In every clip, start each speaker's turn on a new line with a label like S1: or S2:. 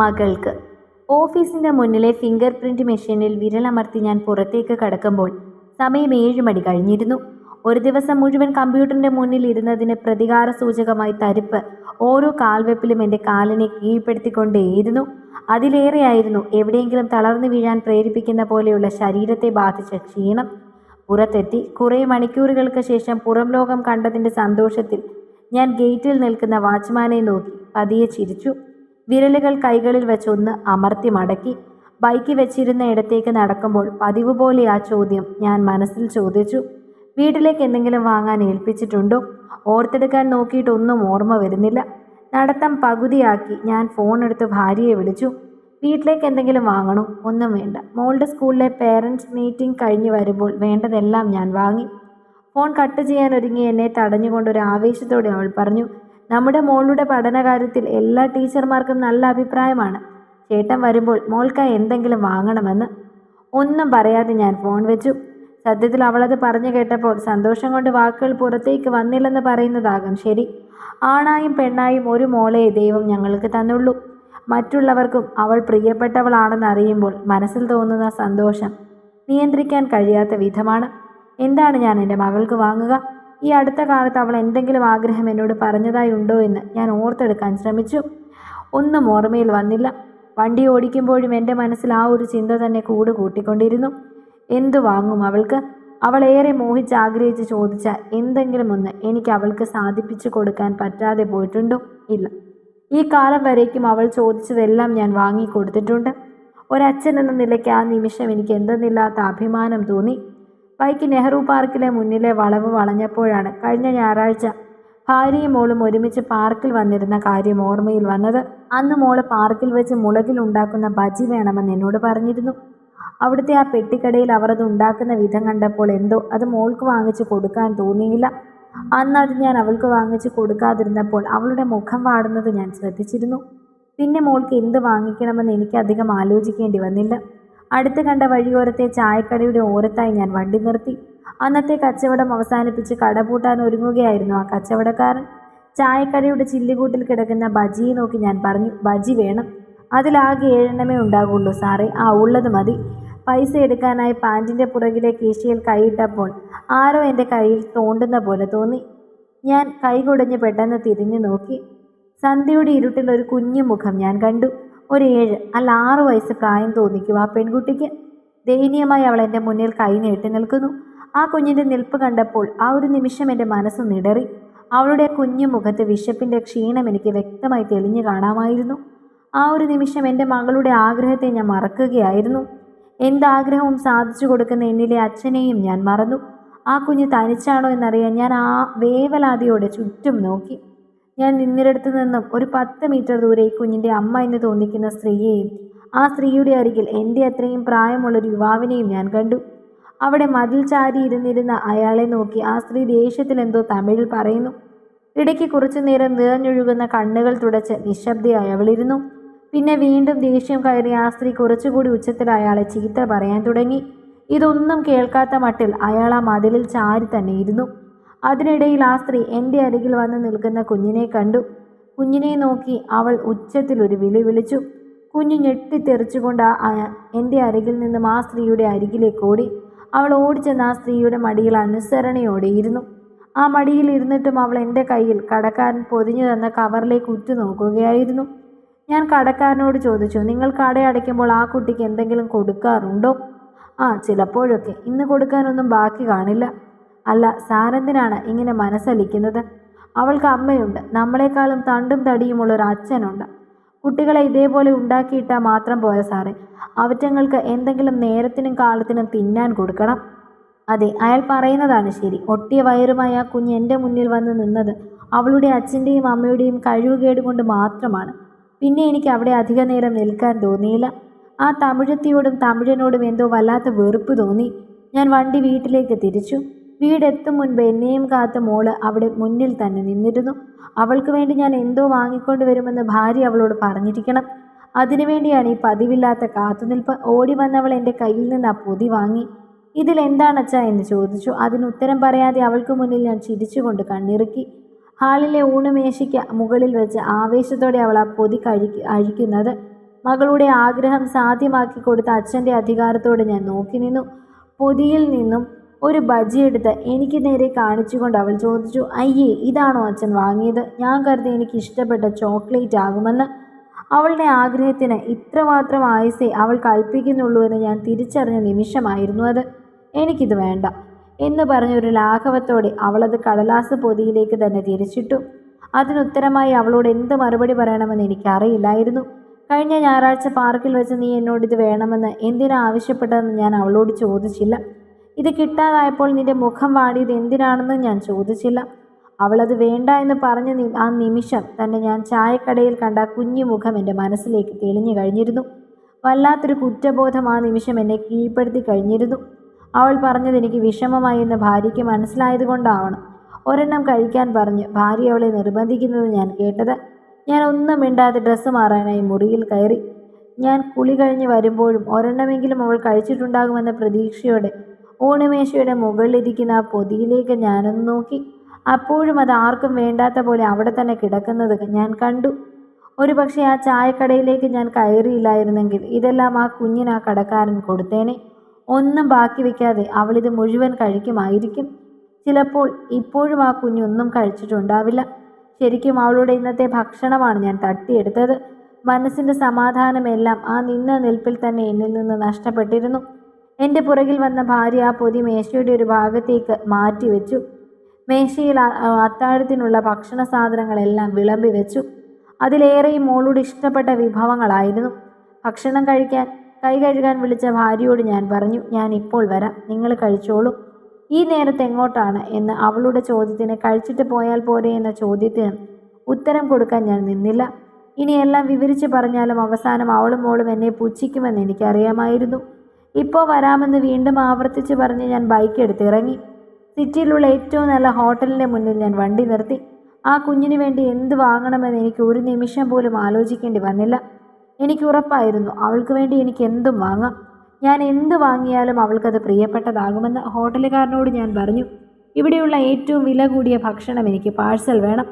S1: മകൾക്ക്. ഓഫീസിന്റെ മുന്നിലെ ഫിംഗർ പ്രിന്റ് മെഷീനിൽ വിരലമർത്തി ഞാൻ പുറത്തേക്ക് കടക്കുമ്പോൾ സമയം ഏഴ് മണി കഴിഞ്ഞിരുന്നു. ഒരു ദിവസം മുഴുവൻ കമ്പ്യൂട്ടറിന്റെ മുന്നിൽ ഇരുന്നതിന് പ്രതികാര സൂചകമായി തരിപ്പ് ഓരോ കാൽവെപ്പിലും എന്റെ കാലിനെ കീഴ്പ്പെടുത്തിക്കൊണ്ടേയിരുന്നു. അതിലേറെയായിരുന്നു എവിടെയെങ്കിലും തളർന്നു വീഴാൻ പ്രേരിപ്പിക്കുന്ന പോലെയുള്ള ശരീരത്തെ ബാധിച്ച ക്ഷീണം. പുറത്തെത്തി കുറേ മണിക്കൂറുകൾക്ക് ശേഷം പുറം ലോകം കണ്ടതിന്റെ സന്തോഷത്തിൽ ഞാൻ ഗേറ്റിൽ നിൽക്കുന്ന വാച്ച്മാനെ നോക്കി പതിയെ ചിരിച്ചു. വിരലുകൾ കൈകളിൽ വെച്ചൊന്ന് അമർത്തി മടക്കി. ബൈക്ക് വെച്ചിരുന്ന ഇടത്തേക്ക് നടക്കുമ്പോൾ പതിവ് പോലെ ആ ചോദ്യം ഞാൻ മനസ്സിൽ ചോദിച്ചു. വീട്ടിലേക്ക് എന്തെങ്കിലും വാങ്ങാൻ ഏൽപ്പിച്ചിട്ടുണ്ടോ? ഓർത്തെടുക്കാൻ നോക്കിയിട്ടൊന്നും ഓർമ്മ വരുന്നില്ല. നടത്തം പകുതിയാക്കി ഞാൻ ഫോൺ എടുത്ത് ഭാര്യയെ വിളിച്ചു. വീട്ടിലേക്ക് എന്തെങ്കിലും വാങ്ങണോ? ഒന്നും വേണ്ട. മോളുടെ സ്കൂളിലെ പേരൻസ് മീറ്റിംഗ് കഴിഞ്ഞ് വരുമ്പോൾ വേണ്ടതെല്ലാം ഞാൻ വാങ്ങി. ഫോൺ കട്ട് ചെയ്യാൻ ഒരുങ്ങി എന്നെ തടഞ്ഞുകൊണ്ട് ഒരു ആവേശത്തോടെ അവൾ പറഞ്ഞു നമ്മുടെ മോളുടെ പഠനകാര്യത്തിൽ എല്ലാ ടീച്ചർമാർക്കും നല്ല അഭിപ്രായമാണ്. ചേട്ടൻ വരുമ്പോൾ മോൾക്കായി എന്തെങ്കിലും വാങ്ങണമെന്ന്. ഒന്നും പറയാതെ ഞാൻ ഫോൺ വെച്ചു. സത്യത്തിൽ അവളത് പറഞ്ഞു കേട്ടപ്പോൾ സന്തോഷം കൊണ്ട് വാക്കുകൾ പുറത്തേക്ക് വന്നില്ലെന്ന് പറയുന്നതാകും ശരി. ആണായും പെണ്ണായും ഒരു മോളെ ദൈവം ഞങ്ങൾക്ക് തന്നുള്ളൂ. മറ്റുള്ളവർക്കും അവൾ പ്രിയപ്പെട്ടവളാണെന്ന് അറിയുമ്പോൾ മനസ്സിൽ തോന്നുന്ന സന്തോഷം നിയന്ത്രിക്കാൻ കഴിയാത്ത വിധമാണ്. എന്താണ് ഞാൻ എന്റെ മകൾക്ക് വാങ്ങുക? ഈ അടുത്ത കാലത്ത് അവൾ എന്തെങ്കിലും ആഗ്രഹം എന്നോട് പറഞ്ഞതായി ഉണ്ടോ എന്ന് ഞാൻ ഓർത്തെടുക്കാൻ ശ്രമിച്ചു. ഒന്നും ഓർമ്മയിൽ വന്നില്ല. വണ്ടി ഓടിക്കുമ്പോഴും എന്റെ മനസ്സിൽ ആ ഒരു ചിന്ത തന്നെ കൂട് കൂട്ടിക്കൊണ്ടിരുന്നു. എന്തു വാങ്ങും അവൾക്ക്? അവൾ ഏറെ മോഹിച്ച് ആഗ്രഹിച്ച് ചോദിച്ച എന്തെങ്കിലും ഒന്ന് എനിക്ക് അവൾക്ക് സാധിപ്പിച്ചു കൊടുക്കാൻ പറ്റാതെ പോയിട്ടുണ്ടോ? ഇല്ല. ഈ കാലം വരേക്കും അവൾ ചോദിച്ചതെല്ലാം ഞാൻ വാങ്ങിക്കൊടുത്തിട്ടുണ്ട്. ഒരച്ഛൻ എന്ന നിലയ്ക്ക് ആ നിമിഷം എനിക്ക് എന്തെന്നില്ലാത്ത അഭിമാനം തോന്നി. ബൈക്ക് നെഹ്റു പാർക്കിലെ മുന്നിലെ വളവ് വളഞ്ഞപ്പോഴാണ് കഴിഞ്ഞ ഞായറാഴ്ച ഭാര്യയും മോളും ഒരുമിച്ച് പാർക്കിൽ വന്നിരുന്ന കാര്യം ഓർമ്മയിൽ വന്നത്. അന്ന് മോൾ പാർക്കിൽ വെച്ച് മുളകിൽ ഉണ്ടാക്കുന്ന ബജി വേണമെന്ന് എന്നോട് പറഞ്ഞിരുന്നു. അവിടുത്തെ ആ പെട്ടിക്കടയിൽ അവർ അത് ഉണ്ടാക്കുന്ന വിധം കണ്ടപ്പോൾ എന്തോ അത് മോൾക്ക് വാങ്ങിച്ചു കൊടുക്കാൻ തോന്നിയില്ല. അന്ന് അത് ഞാൻ അവൾക്ക് വാങ്ങിച്ചു കൊടുക്കാതിരുന്നപ്പോൾ അവളുടെ മുഖം വാടുന്നത് ഞാൻ ശ്രദ്ധിച്ചിരുന്നു. പിന്നെ മോൾക്ക് എന്ത് വാങ്ങിക്കണമെന്ന് എനിക്ക് അധികം ആലോചിക്കേണ്ടി വന്നില്ല. അടുത്ത് കണ്ട വഴിയോരത്തെ ചായക്കടയുടെ ഓരത്തായി ഞാൻ വണ്ടി നിർത്തി. അന്നത്തെ കച്ചവടം അവസാനിപ്പിച്ച് കട പൂട്ടാൻ ഒരുങ്ങുകയായിരുന്നു ആ കച്ചവടക്കാരൻ. ചായക്കടയുടെ ചില്ലുകൂട്ടിൽ കിടക്കുന്ന ബജിയെ നോക്കി ഞാൻ പറഞ്ഞു ബജി വേണം. അതിലാകെ ഏഴെണ്ണമേ ഉണ്ടാകുള്ളൂ സാറേ. ആ ഉള്ളത് മതി. പൈസ എടുക്കാനായി പാന്റിന്റെ പുറകിലെ കീശയിൽ കൈയിട്ടപ്പോൾ ആരോ എന്റെ കയ്യിൽ തോണ്ടുന്ന പോലെ തോന്നി. ഞാൻ കൈകുടഞ്ഞ് പെട്ടെന്ന് തിരിഞ്ഞു നോക്കി. സന്ധ്യയുടെ ഇരുട്ടിൽ ഒരു കുഞ്ഞു മുഖം ഞാൻ കണ്ടു. ഒരു ഏഴ് അല്ല ആറ് വയസ്സ് പ്രായം തോന്നിക്കും. ആ പെൺകുട്ടിക്ക് ദയനീയമായി അവൾ എന്റെ മുന്നിൽ കൈ നീട്ടി നിൽക്കുന്നു. ആ കുഞ്ഞിന്റെ നിൽപ്പ് കണ്ടപ്പോൾ ആ ഒരു നിമിഷം എന്റെ മനസ്സ് നിടറി. അവളുടെ കുഞ്ഞു മുഖത്ത് വിശപ്പിന്റെ ക്ഷീണം എനിക്ക് വ്യക്തമായി തെളിഞ്ഞു കാണാമായിരുന്നു. ആ ഒരു നിമിഷം എന്റെ മകളുടെ ആഗ്രഹത്തെ ഞാൻ മറക്കുകയായിരുന്നു. എന്താഗ്രഹവും സാധിച്ചു കൊടുക്കുന്ന എന്നിലെ അച്ഛനെയും ഞാൻ മറന്നു. ആ കുഞ്ഞ് തനിച്ചാണോ എന്നറിയാൻ ഞാൻ ആ വേവലാതിയോടെ ചുറ്റും നോക്കി. ഞാൻ നിന്നിടത്തു നിന്നും ഒരു പത്ത് മീറ്റർ ദൂരെ കുഞ്ഞിന്റെ അമ്മ എന്ന് തോന്നിക്കുന്ന സ്ത്രീയെയും ആ സ്ത്രീയുടെ അരികിൽ എന്റെ അത്രയും പ്രായമുള്ളൊരു യുവാവിനെയും ഞാൻ കണ്ടു. അവിടെ മതിൽ ചാരി ഇരുന്നിരുന്ന അയാളെ നോക്കി ആ സ്ത്രീ ദേഷ്യത്തിൽ എന്തോ തമിഴിൽ പറയുന്നു. ഇടയ്ക്ക് കുറച്ചു നേരം നിറഞ്ഞൊഴുകുന്ന കണ്ണുകൾ തുടച്ച് നിശബ്ദയായി അവളിരുന്നു. പിന്നെ വീണ്ടും ദേഷ്യം കയറി ആ സ്ത്രീ കുറച്ചുകൂടി ഉച്ചത്തിൽ അയാളെ ചീത്ത പറയാൻ തുടങ്ങി. ഇതൊന്നും കേൾക്കാത്ത മട്ടിൽ അയാൾ ആ മതിലിൽ ചാരി തന്നെ ഇരുന്നു. അതിനിടയിൽ ആ സ്ത്രീ എന്റെ അരികിൽ വന്ന് നിൽക്കുന്ന കുഞ്ഞിനെ കണ്ടു. കുഞ്ഞിനെ നോക്കി അവൾ ഉച്ചത്തിൽ ഒരു വിളി വിളിച്ചു. കുഞ്ഞു ഞെട്ടിത്തെറിച്ചുകൊണ്ട് ആ എന്റെ അരികിൽ നിന്നും ആ സ്ത്രീയുടെ അരികിലേക്ക് ഓടി. അവൾ ഓടിച്ചെന്ന് ആ സ്ത്രീയുടെ മടിയിൽ അനുസരണയോടെയിരുന്നു ആ മടിയിൽ ഇരുന്നിട്ടും അവൾ എന്റെ കയ്യിൽ കടക്കാരൻ പൊതിഞ്ഞു തന്ന കവറിലേക്ക് ഉറ്റു നോക്കുകയായിരുന്നു. ഞാൻ കടക്കാരനോട് ചോദിച്ചു നിങ്ങൾ കട അടയ്ക്കുമ്പോൾ ആ കുട്ടിക്ക് എന്തെങ്കിലും കൊടുക്കാറുണ്ടോ? ആ ചിലപ്പോഴൊക്കെ. ഇന്ന് കൊടുക്കാനൊന്നും ബാക്കി കാണില്ല. അല്ല സാരെന്തിനാണ് ഇങ്ങനെ മനസ്സലിക്കുന്നത്. അവൾക്ക് അമ്മയുണ്ട്. നമ്മളെക്കാളും തണ്ടും തടിയുമുള്ള ഒരു അച്ഛനുണ്ട്. കുട്ടികളെ ഇതേപോലെ ഉണ്ടാക്കിയിട്ടാൽ മാത്രം പോയ സാറേ. അവറ്റങ്ങൾക്ക് എന്തെങ്കിലും നേരത്തിനും കാലത്തിനും തിന്നാൻ കൊടുക്കണം. അതെ അയാൾ പറയുന്നതാണ് ശരി. ഒട്ടിയ വയറുമായി ആ കുഞ്ഞ് എന്റെ മുന്നിൽ വന്ന് നിന്നത് അവളുടെ അച്ഛന്റെയും അമ്മയുടെയും കഴിവുകേട് കൊണ്ട് മാത്രമാണ്. പിന്നെ എനിക്ക് അവിടെ അധിക നേരം നിൽക്കാൻ തോന്നിയില്ല. ആ തമിഴത്തിയോടും തമിഴനോടും എന്തോ വല്ലാത്ത വെറുപ്പ് തോന്നി. ഞാൻ വണ്ടി വീട്ടിലേക്ക് തിരിച്ചു. വീടെത്തും മുൻപ് എന്നെയും കാത്ത മോൾ അവിടെ മുന്നിൽ തന്നെ നിന്നിരുന്നു. അവൾക്ക് വേണ്ടി ഞാൻ എന്തോ വാങ്ങിക്കൊണ്ട് വരുമെന്ന് ഭാര്യ അവളോട് പറഞ്ഞിരിക്കണം. അതിനുവേണ്ടിയാണ് ഈ പതിവില്ലാത്ത കാത്തുനിൽപ്പ് ഓടി വന്നവൾ എന്റെ കയ്യിൽ നിന്ന് ആ പൊതി വാങ്ങി. ഇതിൽ എന്താണച്ചാ എന്ന് ചോദിച്ചു. അതിന് ഉത്തരം പറയാതെ അവൾക്ക് മുന്നിൽ ഞാൻ ചിരിച്ചുകൊണ്ട് കണ്ണിറുക്കി. ഹാളിലെ ഊണുമേശയ്ക്ക് മുകളിൽ വെച്ച് ആവേശത്തോടെ അവൾ ആ പൊതി കഴി അഴിക്കുന്നത്. മകളുടെ ആഗ്രഹം സാധ്യമാക്കി കൊടുത്ത അച്ഛന്റെ അധികാരത്തോട് ഞാൻ നോക്കി നിന്നു. പൊതിയിൽ നിന്നും ഒരു ബജി എടുത്ത് എനിക്ക് നേരെ കാണിച്ചുകൊണ്ട് അവൾ ചോദിച്ചു അയ്യേ ഇതാണോ അച്ഛൻ വാങ്ങിയത്? ഞാൻ കരുതി എനിക്ക് ഇഷ്ടപ്പെട്ട ചോക്ലേറ്റ് ആകുമെന്ന്. അവളുടെ ആഗ്രഹത്തിന് ഇത്രമാത്രം ആയുസേ അവൾ കൽപ്പിക്കുന്നുള്ളൂ എന്ന് ഞാൻ തിരിച്ചറിഞ്ഞ നിമിഷമായിരുന്നു അത്. എനിക്കിത് വേണ്ട എന്ന് പറഞ്ഞൊരു ലാഘവത്തോടെ അവളത് കടലാസ് പൊതിയിലേക്ക് തന്നെ തിരിച്ചിട്ടു. അതിനുത്തരമായി അവളോട് എന്ത് മറുപടി പറയണമെന്ന് എനിക്കറിയില്ലായിരുന്നു. കഴിഞ്ഞ ഞായറാഴ്ച പാർക്കിൽ വെച്ച് നീ എന്നോട് ഇത് വേണമെന്ന് എന്തിനാ ആവശ്യപ്പെട്ടതെന്ന് ഞാൻ അവളോട് ചോദിച്ചില്ല. ഇത് കിട്ടാതായപ്പോൾ നിന്റെ മുഖം വാടിയത് എന്തിനാണെന്ന് ഞാൻ ചോദിച്ചില്ല. അവളത് വേണ്ട എന്ന് പറഞ്ഞ ആ നിമിഷം തന്നെ ഞാൻ ചായക്കടയിൽ കണ്ട കുഞ്ഞു മുഖം എന്റെ മനസ്സിലേക്ക് തെളിഞ്ഞു കഴിഞ്ഞിരുന്നു. വല്ലാത്തൊരു കുറ്റബോധം ആ നിമിഷം എന്നെ കീഴ്പ്പെടുത്തി കഴിഞ്ഞിരുന്നു. അവൾ പറഞ്ഞത് എനിക്ക് വിഷമമായി എന്ന് ഭാര്യയ്ക്ക് മനസ്സിലായതുകൊണ്ടാവണം ഒരെണ്ണം കഴിക്കാൻ പറഞ്ഞ് ഭാര്യ അവളെ നിർബന്ധിക്കുന്നത് ഞാൻ കേട്ടത്. ഞാൻ ഒന്നും മിണ്ടാതെ ഡ്രസ്സ് മാറാനായി മുറിയിൽ കയറി. ഞാൻ കുളി കഴിഞ്ഞ് വരുമ്പോഴും ഒരെണ്ണമെങ്കിലും അവൾ കഴിച്ചിട്ടുണ്ടാകുമെന്ന പ്രതീക്ഷയോടെ ഊണുമേശയുടെ മുകളിലിരിക്കുന്ന ആ പൊതിയിലേക്ക് ഞാനൊന്ന് നോക്കി. അപ്പോഴും അത് ആർക്കും വേണ്ടാത്ത പോലെ അവിടെ തന്നെ കിടക്കുന്നത് ഞാൻ കണ്ടു. ഒരു പക്ഷേ ആ ചായക്കടയിലേക്ക് ഞാൻ കയറിയില്ലായിരുന്നെങ്കിൽ ഇതെല്ലാം ആ കുഞ്ഞിന് ആ കടക്കാരൻ കൊടുത്തേനെ. ഒന്നും ബാക്കി വെക്കാതെ അവളിത് മുഴുവൻ കഴിക്കുമായിരിക്കും. ചിലപ്പോൾ ഇപ്പോഴും ആ കുഞ്ഞൊന്നും കഴിച്ചിട്ടുണ്ടാവില്ല. ശരിക്കും അവളുടെ ഇന്നത്തെ ഭക്ഷണമാണ് ഞാൻ തട്ടിയെടുത്തത്. മനസ്സിന്റെ സമാധാനമെല്ലാം ആ നിന്ന നിൽപ്പിൽ തന്നെ എന്നിൽ നിന്ന് നഷ്ടപ്പെട്ടിരുന്നു. എന്റെ പുറകിൽ വന്ന ഭാര്യ ആ പൊതി മേശയുടെ ഒരു ഭാഗത്തേക്ക് മാറ്റിവെച്ചു. മേശയിൽ അത്താഴത്തിനുള്ള ഭക്ഷണ സാധനങ്ങളെല്ലാം വിളമ്പി വെച്ചു. അതിലേറെയും മോളോട് ഇഷ്ടപ്പെട്ട വിഭവങ്ങളായിരുന്നു. ഭക്ഷണം കഴിക്കാൻ കൈ കഴുകാൻ വിളിച്ച ഭാര്യയോട് ഞാൻ പറഞ്ഞു ഞാൻ ഇപ്പോൾ വരാം നിങ്ങൾ കഴിച്ചോളൂ. ഈ നേരത്തെ എങ്ങോട്ടാണ്? എന്ന് അവളുടെ ചോദ്യത്തിന് കഴിച്ചിട്ട് പോയാൽ പോരെ? എന്ന ചോദ്യത്തിന് ഉത്തരം കൊടുക്കാൻ ഞാൻ നിന്നില്ല. ഇനിയെല്ലാം വിവരിച്ച് പറഞ്ഞാലും അവസാനം അവളും മോളും എന്നെ പുച്ഛിക്കുമെന്ന് എനിക്കറിയാമായിരുന്നു. ഇപ്പോൾ വരാമെന്ന് വീണ്ടും ആവർത്തിച്ച് പറഞ്ഞ് ഞാൻ ബൈക്ക് എടുത്ത് ഇറങ്ങി. സിറ്റിയിലുള്ള ഏറ്റവും നല്ല ഹോട്ടലിന്റെ മുന്നിൽ ഞാൻ വണ്ടി നിർത്തി. ആ കുഞ്ഞിന് വേണ്ടി എന്ത് വാങ്ങണമെന്ന് എനിക്ക് ഒരു നിമിഷം പോലും ആലോചിക്കേണ്ടി വന്നില്ല. എനിക്ക് ഉറപ്പായിരുന്നു അവൾക്ക് വേണ്ടി എനിക്ക് എന്തും വാങ്ങാം. ഞാൻ എന്ത് വാങ്ങിയാലും അവൾക്കത് പ്രിയപ്പെട്ടതാകുമെന്ന് ഹോട്ടലുകാരനോട് ഞാൻ പറഞ്ഞു. ഇവിടെയുള്ള ഏറ്റവും വില കൂടിയ ഭക്ഷണം എനിക്ക് പാഴ്സൽ വേണം.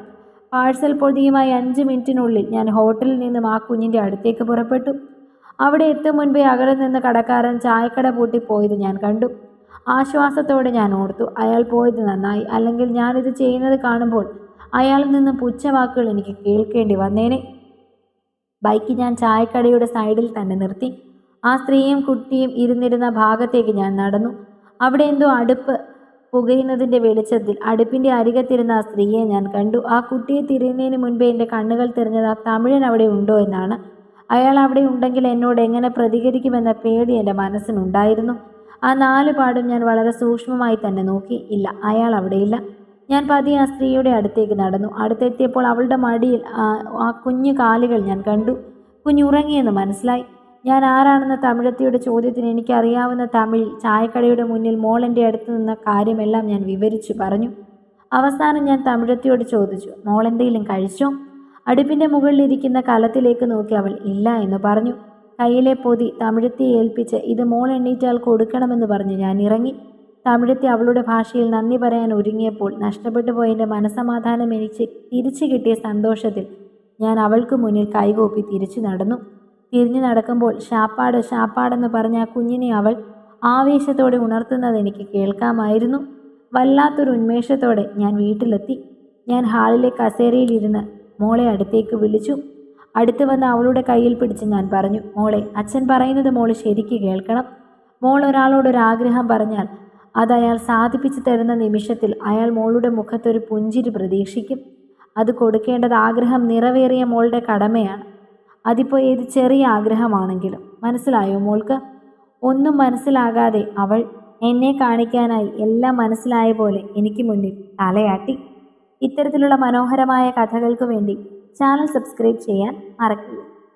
S1: പാഴ്സൽ പൊതിയുമായി അഞ്ച് മിനിറ്റിനുള്ളിൽ ഞാൻ ഹോട്ടലിൽ നിന്നും ആ കുഞ്ഞിന്റെ അടുത്തേക്ക് പുറപ്പെട്ടു. അവിടെ എത്തും മുൻപേ അകലെ നിന്ന് കടക്കാരൻ ചായക്കട പൂട്ടി പോയത് ഞാൻ കണ്ടു. ആശ്വാസത്തോടെ ഞാൻ ഓർത്തു അയാൾ പോയത് നന്നായി. അല്ലെങ്കിൽ ഞാനിത് ചെയ്യുന്നത് കാണുമ്പോൾ അയാളിൽ നിന്ന് പുച്ഛവാക്കുകൾ എനിക്ക് കേൾക്കേണ്ടി വന്നേനെ. ബൈക്ക് ഞാൻ ചായക്കടയുടെ സൈഡിൽ തന്നെ നിർത്തി. ആ സ്ത്രീയും കുട്ടിയും ഇരുന്നിരുന്ന ഭാഗത്തേക്ക് ഞാൻ നടന്നു. അവിടെ എന്തോ അടുപ്പ് പുകയുന്നതിന്റെ വെളിച്ചത്തിൽ അടുപ്പിന്റെ അരികത്തിരുന്ന ആ സ്ത്രീയെ ഞാൻ കണ്ടു. ആ കുട്ടിയെ തിരിയുന്നതിന് മുൻപേ എന്റെ കണ്ണുകൾ തിരഞ്ഞത് ആ തമിഴൻ അവിടെ ഉണ്ടോ എന്നാണ്. അയാൾ അവിടെ ഉണ്ടെങ്കിൽ എന്നോട് എങ്ങനെ പ്രതികരിക്കുമെന്ന പേടി എന്റെ മനസ്സിനുണ്ടായിരുന്നു. ആ നാല് പാടും ഞാൻ വളരെ സൂക്ഷ്മമായി തന്നെ നോക്കി. ഇല്ല അയാൾ അവിടെയില്ല ഞാൻ പതിയെ ആ സ്ത്രീയുടെ അടുത്തേക്ക് നടന്നു. അടുത്തെത്തിയപ്പോൾ അവളുടെ മടിയിൽ ആ- കുഞ്ഞു കാലുകൾ ഞാൻ കണ്ടു. കുഞ്ഞുറങ്ങിയെന്ന് മനസ്സിലായി. ഞാൻ ആരാണെന്ന തമിഴത്തിയുടെ ചോദ്യത്തിന് എനിക്കറിയാവുന്ന തമിഴിൽ ചായക്കടയുടെ മുന്നിൽ മോളെന്റെ അടുത്ത് നിന്ന കാര്യമെല്ലാം ഞാൻ വിവരിച്ചു പറഞ്ഞു. അവസാനം ഞാൻ തമിഴത്തിയോട് ചോദിച്ചു മോളെന്തെങ്കിലും കഴിച്ചോ? അടുപ്പിന്റെ മുകളിലിരിക്കുന്ന കലത്തിലേക്ക് നോക്കി അവൾ ഇല്ല എന്ന് പറഞ്ഞു. കയ്യിലെ പൊതി തമിഴത്തെ ഏൽപ്പിച്ച് ഇത് മോൾ എണ്ണീറ്റാൽ കൊടുക്കണമെന്ന് പറഞ്ഞ് ഞാൻ ഇറങ്ങി. തമിഴത്തി അവളുടെ ഭാഷയിൽ നന്ദി പറയാൻ ഒരുങ്ങിയപ്പോൾ നഷ്ടപ്പെട്ടു പോയതിന്റെ മനസമാധാനം എനിക്ക് തിരിച്ചു കിട്ടിയ സന്തോഷത്തിൽ ഞാൻ അവൾക്ക് മുന്നിൽ കൈകോപ്പി തിരിച്ചു നടന്നു. തിരിഞ്ഞു നടക്കുമ്പോൾ ഷാപ്പാട് ഷാപ്പാടെന്ന് പറഞ്ഞ ആ കുഞ്ഞിനെ അവൾ ആവേശത്തോടെ ഉണർത്തുന്നത് എനിക്ക് കേൾക്കാമായിരുന്നു. വല്ലാത്തൊരു ഉന്മേഷത്തോടെ ഞാൻ വീട്ടിലെത്തി. ഞാൻ ഹാളിലെ കസേരയിലിരുന്ന് മോളെ അടുത്തേക്ക് വിളിച്ചു. അടുത്ത് വന്ന് അവളുടെ കയ്യിൽ പിടിച്ച് ഞാൻ പറഞ്ഞു മോളെ അച്ഛൻ പറയുന്നത് മോൾ ശരിക്ക് കേൾക്കണം. മോൾ ഒരാളോടൊരാഗ്രഹം പറഞ്ഞാൽ അത് അയാൾ സാധിപ്പിച്ചു തരുന്ന നിമിഷത്തിൽ അയാൾ മോളുടെ മുഖത്തൊരു പുഞ്ചിരി പ്രതീക്ഷിക്കും. അത് കൊടുക്കേണ്ടത് ആഗ്രഹം നിറവേറിയ മോളുടെ കടമയാണ്. അതിപ്പോൾ ഏത് ചെറിയ ആഗ്രഹമാണെങ്കിലും. മനസ്സിലായോ മോൾക്ക്? ഒന്നും മനസ്സിലാകാതെ അവൾ എന്നെ കാണിക്കാനായി എല്ലാം മനസ്സിലായ പോലെ എനിക്ക് മുന്നിൽ തലയാട്ടി. ഇത്തരത്തിലുള്ള മനോഹരമായ കഥകൾക്ക് വേണ്ടി ചാനൽ സബ്സ്ക്രൈബ് ചെയ്യാൻ മറക്കില്ല